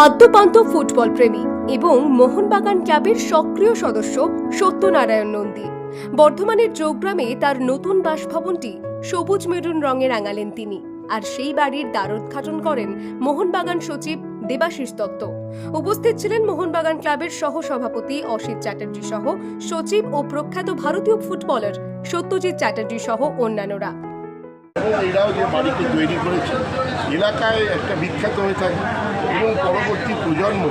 আদ্যপান্ত football প্রেমী এবং মোহনবাগান ক্লাবের সক্রিয় সদস্য সত্যনারায়ণ নন্দী। বর্ধমানের চৌগ্রামে তার নতুন বাসভবনটি সবুজ মেরুন রঙে রাঙালেন তিনি আর সেই বাড়ির দ্বারোদ্ঘাটন করেন মোহনবাগান সচিব দেবাশিস দত্ত। উপস্থিত ছিলেন মোহনবাগান ক্লাবের সহ সভাপতি অসিত চ্যাটার্জি সহ সচিব ও প্রখ্যাত ভারতীয় ফুটবলার সত্যজিৎ চ্যাটার্জি সহ অন্যান্যরা। এরাও যে তৈরি করেছে এলাকায় একটা বিখ্যাত হয়ে থাকে এবং পরবর্তী প্রজন্ম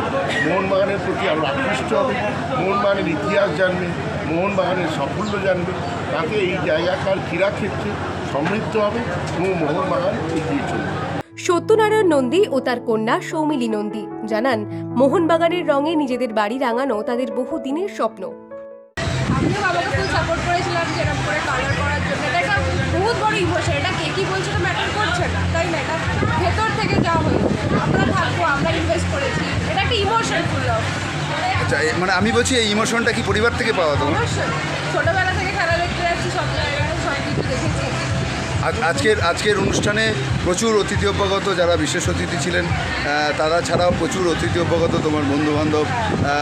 মোহনবাগানের প্রতি আরও আকৃষ্ট হবে। মোহনবাগানের ইতিহাস জানবে মোহনবাগানের সাফল্য জানবে। তাতে এই জায়গাকার ক্রীড়াক্ষেত্রে সমৃদ্ধ হবে এবং মোহনবাগান এগিয়ে চলবে। সত্যনারায়ণ নন্দী ও তার কন্যা সৌমিলি নন্দী জানান মোহনবাগানের রঙে নিজেদের বাড়ি রাঙানো তাদের বহু দিনের স্বপ্ন। আমিও বাবাকে ফুল সাপোর্ট করেছিলাম যেরকম করে কালার করার জন্য। এটা একটা বহুত বড় ইমোশন এটা কে কি বলছে না এটা ভেতর থেকে যা হয়েছে। আমরা থাকব আমরা ইনভেস্ট করেছি। এটা একটা ইমোশন ফুল আচ্ছা মানে আমি বলছি এই ইমোশনটা কি পরিবার থেকে পাওয়া অবশ্যই। ছোটোবেলা থেকে খেলা দেখতে যাচ্ছি সব জায়গায় সব কিছু দেখেছি আজ- আজকের আজকের অনুষ্ঠানে প্রচুর অতিথি অভ্যাগত যারা বিশেষ অতিথি ছিলেন তারা ছাড়াও প্রচুর অতিথি অভ্যাগত তোমার বন্ধু বান্ধব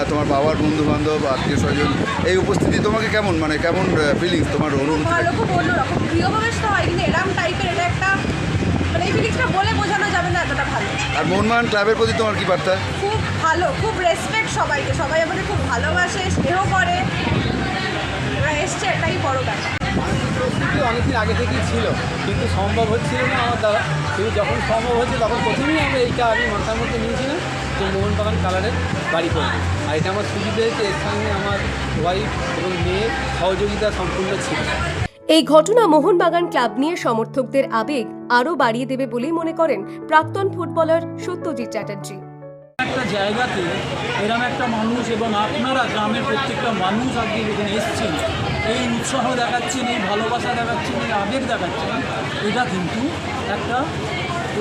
তোমার বাবার বন্ধু বান্ধব আত্মীয় স্বজন। এই উপস্থিতি তোমাকে কেমন মানে কেমন ফিলিংস তোমার অনুভূতি ভালো খুব অন্যরকম প্রিয় প্রবেশ তো হয় কিন্তু এরম টাইপের এটা একটা মানে এই ফিলিংসটা বলে বোঝানো যাবে না এতটা ভালো আর মোহনবাগান ক্লাবের প্রতি তোমার কি বার্তা? খুব ভালো খুব রেসপেক্ট সবাইকে। সবাই আমাদের খুব ভালোবাসে স্নেহ করে। এসছে এটাই বড় ব্যাপার। প্রস্তুতি অনেকদিন আগে থেকেই ছিল কিন্তু সম্ভব হচ্ছিল না আমার দ্বারা। কিন্তু যখন সম্ভব হচ্ছে তখন প্রথমেই আমরা এইটা আমি মাথার মধ্যে নিয়েছিলাম যে মোহনবাগান কালারের বাড়ি করব। আর এটা আমার সুবিধা হয়েছে এর সঙ্গে আমার ওয়াইফ এবং মেয়ের সহযোগিতা সম্পূর্ণ ছিল। এই ঘটনা মোহনবাগান ক্লাব নিয়ে সমর্থকদের আবেগ আরও বাড়িয়ে দেবে বলেই মনে করেন প্রাক্তন ফুটবলার সত্যজিৎ চ্যাটার্জি। একটা জায়গাতে এরম একটা মানুষ এবং আপনারা গ্রামের প্রত্যেকটা মানুষ আজকে এখানে এসছেন, এই উৎসাহ দেখাচ্ছেন, এই ভালোবাসা দেখাচ্ছেন, এই আবেগ দেখাচ্ছেন, এটা কিন্তু একটা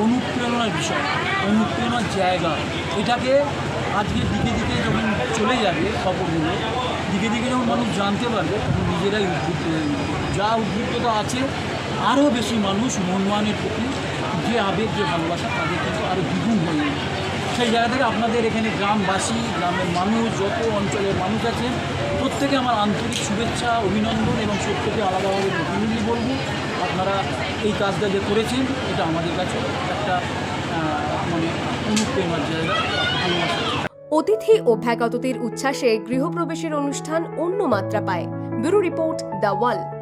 অনুপ্রেরণার বিষয়, অনুপ্রেরণার জায়গা। এটাকে আজকে দিকে দিকে যখন চলে যাবে খবরগুলো, দিকে দিকে যখন মানুষ জানতে পারবে নিজেরাই যাবে যা উদ্বুদ্ধতা আছে, আরও বেশি মানুষ মনমানের প্রতি যে আবেগ, যে ভালোবাসা, তাদের কিন্তু আরও দ্বিগুণ হয়ে যাবে সেই জায়গা থেকে আপনাদের এখানে গ্রামবাসী, গ্রামের মানুষ, যত অঞ্চলের মানুষ আছেন প্রত্যেকে আমার আন্তরিক শুভেচ্ছা, অভিনন্দন এবং সত্যকে আলাদাভাবে প্রতিনিধি বলব। আপনারা এই কাজটা যে করেছেন, এটা আমাদের কাছে একটা মানে অনুপ্রেরণার জায়গা অতিথি অভ্যাগতদের উচ্ছ্বাসে গৃহপ্রবেশের অনুষ্ঠান অন্য মাত্রা পায়। Bureau report the Wall.